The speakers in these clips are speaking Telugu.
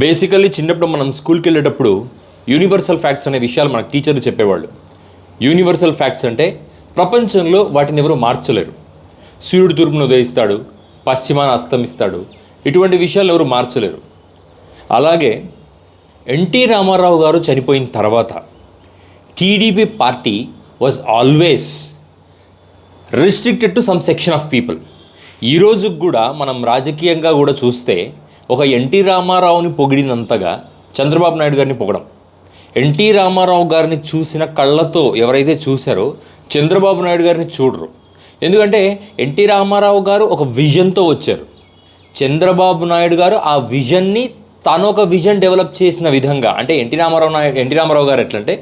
బేసికల్లీ చిన్నప్పుడు మనం స్కూల్కి వెళ్ళేటప్పుడు యూనివర్సల్ ఫ్యాక్ట్స్ అనే విషయాలు మనకు టీచర్లు చెప్పేవాళ్ళు. యూనివర్సల్ ఫ్యాక్ట్స్ అంటే ప్రపంచంలో వాటిని ఎవరు మార్చలేరు. సూర్యుడు తూర్పును ఉదయిస్తాడు పశ్చిమాన అస్తమిస్తాడు ఇటువంటి విషయాలు ఎవరు మార్చలేరు. అలాగే ఎన్టీ రామారావు గారు చనిపోయిన తర్వాత TDP party was always restricted to some section of people ఈ కూడా మనం రాజకీయంగా కూడా చూస్తే ఒక ఎన్టీ రామారావుని పొగిడినంతగా చంద్రబాబు నాయుడు గారిని పొగడం. ఎన్టీ రామారావు గారిని చూసిన కళ్ళతో ఎవరైతే చూశారో చంద్రబాబు నాయుడు గారిని చూడరు. ఎందుకంటే ఎన్టీ రామారావు గారు ఒక విజన్తో వచ్చారు. చంద్రబాబు నాయుడు గారు ఆ విజన్ని తను ఒక విజన్ డెవలప్ చేసిన విధంగా అంటే ఎన్టీ రామారావు నాయుడు ఎన్టీ రామారావు గారు ఎట్లంటే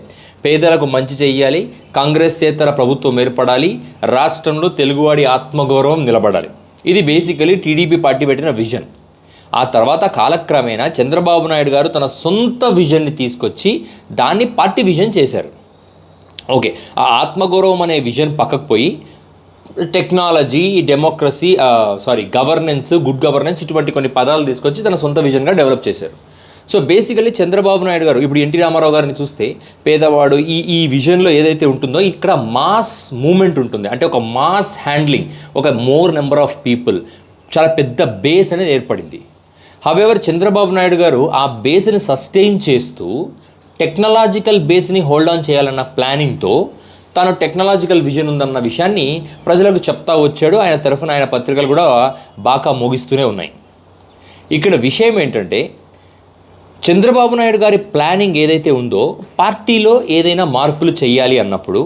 పేదలకు మంచి చేయాలి కాంగ్రెస్ చేతర ప్రభుత్వం ఏర్పడాలి రాష్ట్రంలో తెలుగువాడి ఆత్మగౌరవం నిలబడాలి. ఇది బేసికలీ టీడీపీ పార్టీ పెట్టిన విజన్. ఆ తర్వాత కాలక్రమేణా చంద్రబాబు నాయుడు గారు తన సొంత విజన్ని తీసుకొచ్చి దాన్ని పార్టీ విజన్ చేశారు. ఓకే ఆ ఆత్మగౌరవం అనే విజన్ పక్కకు పోయి technology democracy sorry governance good governance ఇటువంటి కొన్ని పదాలు తీసుకొచ్చి తన సొంత విజన్గా డెవలప్ చేశారు. సో బేసికలీ చంద్రబాబు నాయుడు గారు ఇప్పుడు ఎన్టీ రామారావు గారిని చూస్తే పేదవాడు ఈ ఈ విజన్లో ఏదైతే ఉంటుందో ఇక్కడ మాస్ మూమెంట్ ఉంటుంది. అంటే ఒక మాస్ హ్యాండ్లింగ్ ఒక మోర్ నెంబర్ ఆఫ్ పీపుల్ చాలా పెద్ద బేస్ అనేది ఏర్పడింది. హవెవర్ చంద్రబాబు నాయుడు గారు ఆ బేస్ని సస్టైన్ చేస్తూ టెక్నాలజికల్ బేస్ని హోల్డ్ ఆన్ చేయాలన్న ప్లానింగ్తో తాను టెక్నాలజికల్ విజన్ ఉందన్న విషయాన్ని ప్రజలకు చెప్తా వచ్చాడు. ఆయన తరఫున ఆయన పత్రికలు కూడా బాగా మోగిస్తూనే ఉన్నాయి. ఇక్కడ విషయం ఏంటంటే చంద్రబాబు నాయుడు గారి ప్లానింగ్ ఏదైతే ఉందో పార్టీలో ఏదైనా మార్పులు చేయాలి అన్నప్పుడు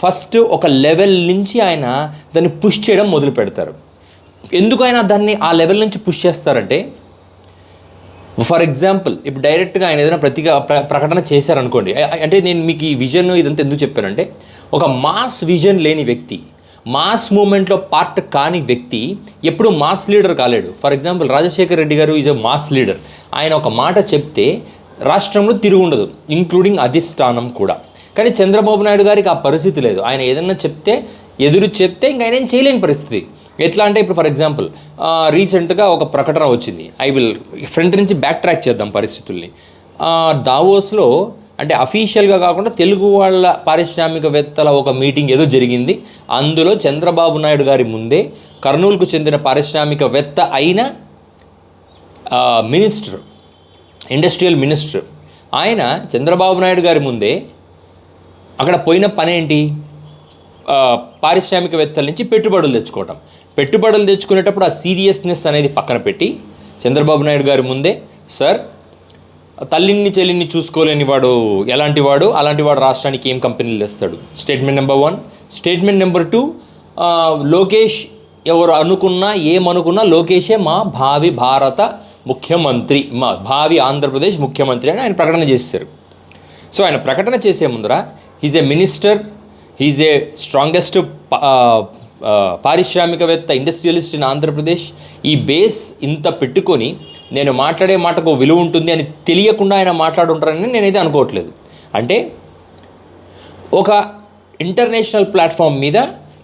ఫస్ట్ ఒక లెవెల్ నుంచి ఆయన దాన్ని పుష్ చేయడం మొదలు పెడతారు ఎందుకు ఆయన దాన్ని ఆ లెవెల్ నుంచి పుష్ చేస్తారంటే ఫర్ ఎగ్జాంపుల్ ఇప్పుడు డైరెక్ట్గా ఆయన ఏదైనా ప్రతిగా ప్రకటన చేశారనుకోండి అంటే నేను మీకు ఈ విజన్ ఇదంతా ఎందుకు చెప్పానంటే ఒక మాస్ విజన్ లేని వ్యక్తి మాస్ మూమెంట్లో పార్ట్ కాని వ్యక్తి ఎప్పుడు మాస్ లీడర్ కాలేడు. ఫర్ ఎగ్జాంపుల్ రాజశేఖర్ రెడ్డి గారు ఈజ్ అ మాస్ లీడర్. ఆయన ఒక మాట చెప్తే రాష్ట్రంలో తిరుగుండదు ఇంక్లూడింగ్ అధిష్టానం కూడా. కానీ చంద్రబాబు నాయుడు గారికి ఆ పరిస్థితి లేదు. ఆయన ఏదన్నా చెప్తే ఎదురు చెప్తే ఇంకా ఆయన ఏం చేయలేని పరిస్థితి. ఎట్లా అంటే ఇప్పుడు ఫర్ ఎగ్జాంపుల్ రీసెంట్గా ఒక ప్రకటన వచ్చింది. ఐ విల్ ఫ్రంట్ నుంచి బ్యాక్ ట్రాక్ చేద్దాం పరిస్థితుల్ని. దావోస్లో అంటే అఫీషియల్గా కాకుండా తెలుగు వాళ్ళ పారిశ్రామికవేత్తల ఒక మీటింగ్ ఏదో జరిగింది. అందులో చంద్రబాబు నాయుడు గారి ముందే కర్నూలుకు చెందిన పారిశ్రామికవేత్త అయిన మినిస్టర్ ఇండస్ట్రియల్ మినిస్టర్ ఆయన చంద్రబాబు నాయుడు గారి ముందే అక్కడ పోయిన పనేంటి? పారిశ్రామికవేత్తల నుంచి పెట్టుబడులు తెచ్చుకోవటం. పెట్టుబడులు తెచ్చుకునేటప్పుడు ఆ సీరియస్నెస్ అనేది పక్కన పెట్టి చంద్రబాబు నాయుడు గారి ముందే సార్ తల్లిని చెల్లిని చూసుకోలేని వాడు ఎలాంటి వాడు? అలాంటి వాడు రాష్ట్రానికి ఏం కంపెనీలు తెస్తాడు? Statement number one. Statement number two Lokesh ఎవరు అనుకున్నా ఏమనుకున్నా లోకేషే మా భావి భారత ముఖ్యమంత్రి మా భావి ఆంధ్రప్రదేశ్ ముఖ్యమంత్రి అని ఆయన ప్రకటన చేశారు. సో ఆయన ప్రకటన చేసే ముందర he's a minister he's a strongest పారిశ్రామికవేత్త ఇండస్ట్రియలిస్ట్ ఇన్ ఆంధ్రప్రదేశ్ ఈ బేస్ ఇంత పెట్టుకొని నేను మాట్లాడే మాటకు విలువ ఉంటుంది అని తెలియకుండా ఆయన మాట్లాడుంటారని నేనైతే అనుకోవట్లేదు. అంటే ఒక ఇంటర్నేషనల్ ప్లాట్ఫామ్ మీద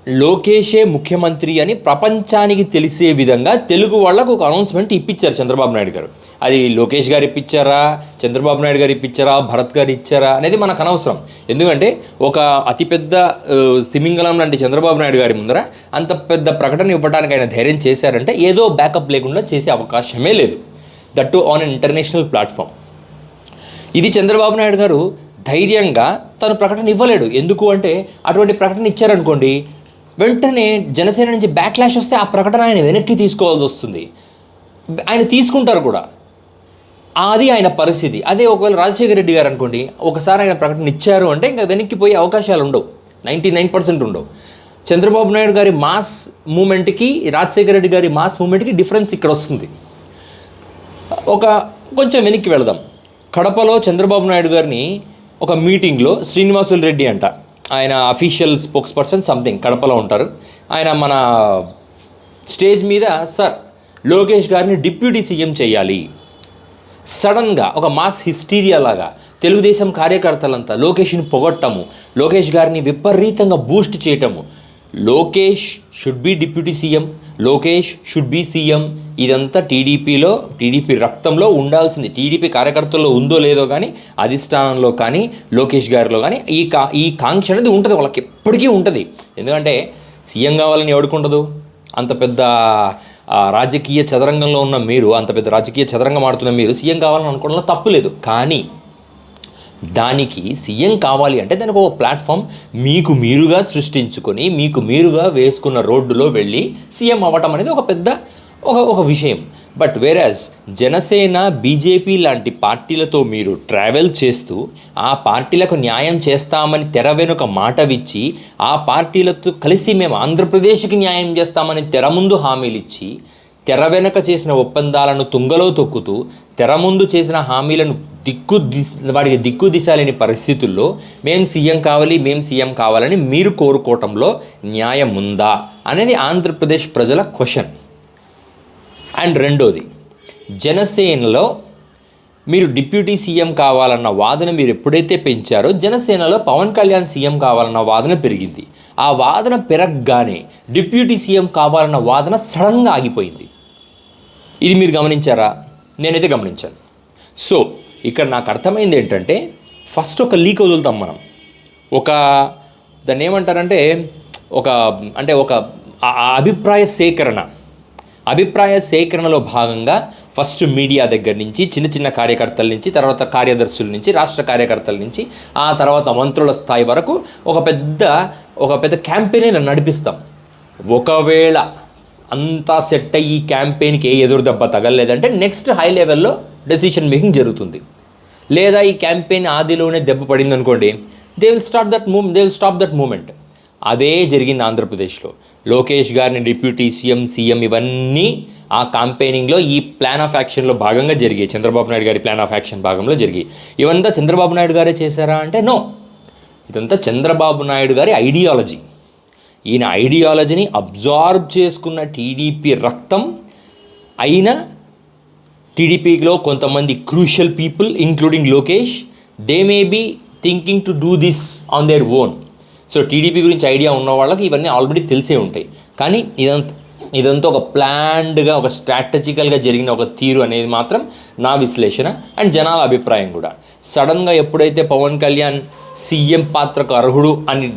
లోకేషే ముఖ్యమంత్రి అని ప్రపంచానికి తెలిసే విధంగా తెలుగు వాళ్ళకు ఒక అనౌన్స్మెంట్ ఇప్పించారు చంద్రబాబు నాయుడు గారు. అది లోకేష్ గారు ఇప్పించారా? చంద్రబాబు నాయుడు గారు ఇప్పించారా? భరత్ గారు ఇచ్చారా? అనేది మనకు అనవసరం. ఎందుకంటే ఒక అతిపెద్ద ఆ, లాంటి చంద్రబాబు నాయుడు గారి ముందర అంత పెద్ద ప్రకటన ఇవ్వడానికి ఆయన ధైర్యం చేశారంటే ఏదో బ్యాకప్ లేకుండా చేసే అవకాశమే లేదు. That to on international platform. ఇది చంద్రబాబు నాయుడు గారు ధైర్యంగా తను ప్రకటన ఇవ్వలేడు. ఎందుకు అంటే అటువంటి ప్రకటన ఇచ్చారనుకోండి వెంటనే జనసేన నుంచి బ్యాక్లాష్ వస్తే ఆ ప్రకటన ఆయన వెనక్కి తీసుకోవాల్సి వస్తుంది. ఆయన తీసుకుంటారు కూడా. అది ఆయన పరిస్థితి. అదే ఒకవేళ రాజశేఖర రెడ్డి గారు అనుకోండి ఒకసారి ఆయన ప్రకటన ఇచ్చారు అంటే ఇంకా వెనక్కి పోయే అవకాశాలు ఉండవు. నైంటీ నైన్ పర్సెంట్ ఉండవు. చంద్రబాబు నాయుడు గారి మాస్ మూమెంట్కి రాజశేఖర రెడ్డి గారి మాస్ మూమెంట్కి డిఫరెన్స్ ఇక్కడ వస్తుంది. ఒక కొంచెం వెనక్కి వెళదాం. కడపలో చంద్రబాబు నాయుడు గారిని ఒక మీటింగ్లో శ్రీనివాసులు రెడ్డి అంట. ఆయన అఫీషియల్ స్పోక్స్ పర్సన్ సంథింగ్ కడపలో ఉంటారు. ఆయన మన స్టేజ్ మీద సార్ లోకేష్ గారిని డిప్యూటీ సీఎం చేయాలి. సడన్గా ఒక మాస్ హిస్టీరియా లాగా తెలుగుదేశం కార్యకర్తలంతా లోకేష్ని పొగట్టము లోకేష్ గారిని విపరీతంగా బూస్ట్ చేయటము. Lokesh should be deputy CM Lokesh should be CM ఇదంతా టీడీపీలో టీడీపీ రక్తంలో ఉండాల్సింది. టీడీపీ కార్యకర్తల్లో ఉందో లేదో కానీ అధిష్టానంలో కానీ లోకేష్ గారిలో కానీ ఈ కా ఈ కాంక్ష అనేది ఉంటుంది. వాళ్ళకి ఎప్పటికీ ఉంటుంది. ఎందుకంటే సీఎం కావాలని ఎవడుకుండదు అంత పెద్ద రాజకీయ చదరంగంలో ఉన్న మీరు అంత పెద్ద రాజకీయ చదరంగం ఆడుతున్న మీరు సీఎం కావాలని అనుకోవడంలో తప్పు లేదు. కానీ దానికి సీఎం కావాలి అంటే దానికి ఒక ప్లాట్ఫామ్ మీకు మీరుగా సృష్టించుకొని మీకు మీరుగా వేసుకున్న రోడ్డులో వెళ్ళి సీఎం అవ్వటం అనేది ఒక పెద్ద ఒక ఒక విషయం. బట్ వేరాజ్ జనసేన బీజేపీ లాంటి పార్టీలతో మీరు ట్రావెల్ చేస్తూ ఆ పార్టీలకు న్యాయం చేస్తామని తెర వెనుక మాట విచ్చి ఆ పార్టీలతో కలిసి మేము ఆంధ్రప్రదేశ్కి న్యాయం చేస్తామని తెర ముందు హామీలు ఇచ్చి తెర వెనక చేసిన ఒప్పందాలను తుంగలో తొక్కుతూ తెర ముందు చేసిన హామీలను దిక్కు వాడికి దిక్కు దిశ లేని పరిస్థితుల్లో మేం సీఎం కావాలి మేం సీఎం కావాలని మీరు కోరుకోవటంలో న్యాయం ఉందా? అనేది ఆంధ్రప్రదేశ్ ప్రజల క్వశ్చన్. అండ్ రెండోది జనసేనలో మీరు డిప్యూటీ సీఎం కావాలన్న వాదన మీరు ఎప్పుడైతే పెంచారో జనసేనలో పవన్ కళ్యాణ్ సీఎం కావాలన్న వాదన పెరిగింది. ఆ వాదన పెరగగానే డిప్యూటీ సీఎం కావాలన్న వాదన సడన్గా ఆగిపోయింది. ఇది మీరు గమనించారా? నేనైతే గమనించాను. సో ఇక్కడ నాకు అర్థమైంది ఏంటంటే ఫస్ట్ ఒక లీక్ వదులుతాం మనం. ఒక దాన్ని ఏమంటారంటే ఒక అంటే ఒక అభిప్రాయ సేకరణ. అభిప్రాయ సేకరణలో భాగంగా ఫస్ట్ మీడియా దగ్గర నుంచి చిన్న చిన్న కార్యకర్తల నుంచి తర్వాత కార్యదర్శుల నుంచి రాష్ట్ర కార్యకర్తల నుంచి ఆ తర్వాత మంత్రుల స్థాయి వరకు ఒక పెద్ద ఒక పెద్ద క్యాంపెయిన్ నడిపిస్తాం. ఒకవేళ అంతా సెట్ అయ్యి ఈ క్యాంపెయిన్కి ఏ ఎదురు దెబ్బ తగలలేదంటే నెక్స్ట్ హై లెవెల్లో డెసిషన్ మేకింగ్ జరుగుతుంది. లేదా ఈ క్యాంపెయిన్ ఆదిలోనే దెబ్బ పడింది అనుకోండి they will start that move they will stop that moment అదే జరిగింది ఆంధ్రప్రదేశ్లో. లోకేష్ గారిని డిప్యూటీ సీఎం సీఎం ఇవన్నీ ఆ క్యాంపెయినింగ్లో ఈ ప్లాన్ ఆఫ్ యాక్షన్లో భాగంగా జరిగాయి. చంద్రబాబు నాయుడు గారి ప్లాన్ ఆఫ్ యాక్షన్ భాగంలో జరిగాయి. ఇవంతా చంద్రబాబు నాయుడు గారే చేశారా అంటే నో ఇదంతా చంద్రబాబు నాయుడు గారి ఐడియాలజీ ఈయన ఐడియాలజీని అబ్జార్బ్ చేసుకున్న టీడీపీ రక్తం అయినా టీడీపీలో కొంతమంది crucial people including Lokesh they may be thinking to do this on their own so TDP గురించి ఐడియా ఉన్న వాళ్ళకి ఇవన్నీ ఆల్రెడీ తెలిసే ఉంటాయి. కానీ ఇదంతా ఇదంతా ఒక ప్లాన్డ్గా ఒక స్ట్రాటజికల్గా జరిగిన ఒక తీరు అనేది మాత్రం నా విశ్లేషణ అండ్ జనాల అభిప్రాయం కూడా. సడన్గా ఎప్పుడైతే పవన్ కళ్యాణ్ సీఎం పాత్రకు అర్హుడు అని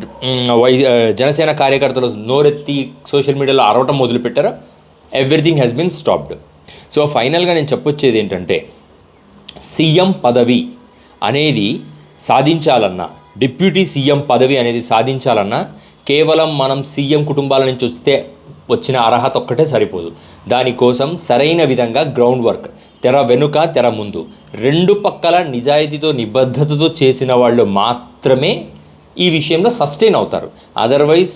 వై జనసేన కార్యకర్తలు నోరెత్తి సోషల్ మీడియాలో అరవటం మొదలుపెట్టారో everything has been stopped so ఫైనల్గా నేను చెప్పొచ్చేది ఏంటంటే సీఎం పదవి అనేది సాధించాలన్నా డిప్యూటీ సీఎం పదవి అనేది సాధించాలన్నా కేవలం మనం సీఎం కుటుంబాల నుంచి వస్తే వచ్చిన అర్హత ఒక్కటే సరిపోదు. దానికోసం సరైన విధంగా గ్రౌండ్ వర్క్ తెర వెనుక తెర ముందు రెండు పక్కల నిజాయితీతో నిబద్ధతతో చేసిన వాళ్ళు మాత్రమే ఈ విషయంలో సస్టైన్ అవుతారు. అదర్వైజ్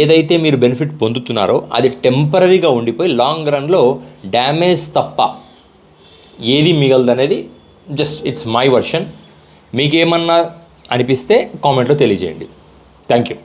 ఏదైతే మీరు బెనిఫిట్ పొందుతున్నారో అది టెంపరీగా ఉండిపోయి లాంగ్ రన్లో డ్యామేజ్ తప్ప ఏది మిగలదనేది జస్ట్ ఇట్స్ మై వర్షన్ మీకేమన్నా అనిపిస్తే కామెంట్లో తెలియజేయండి. Thank you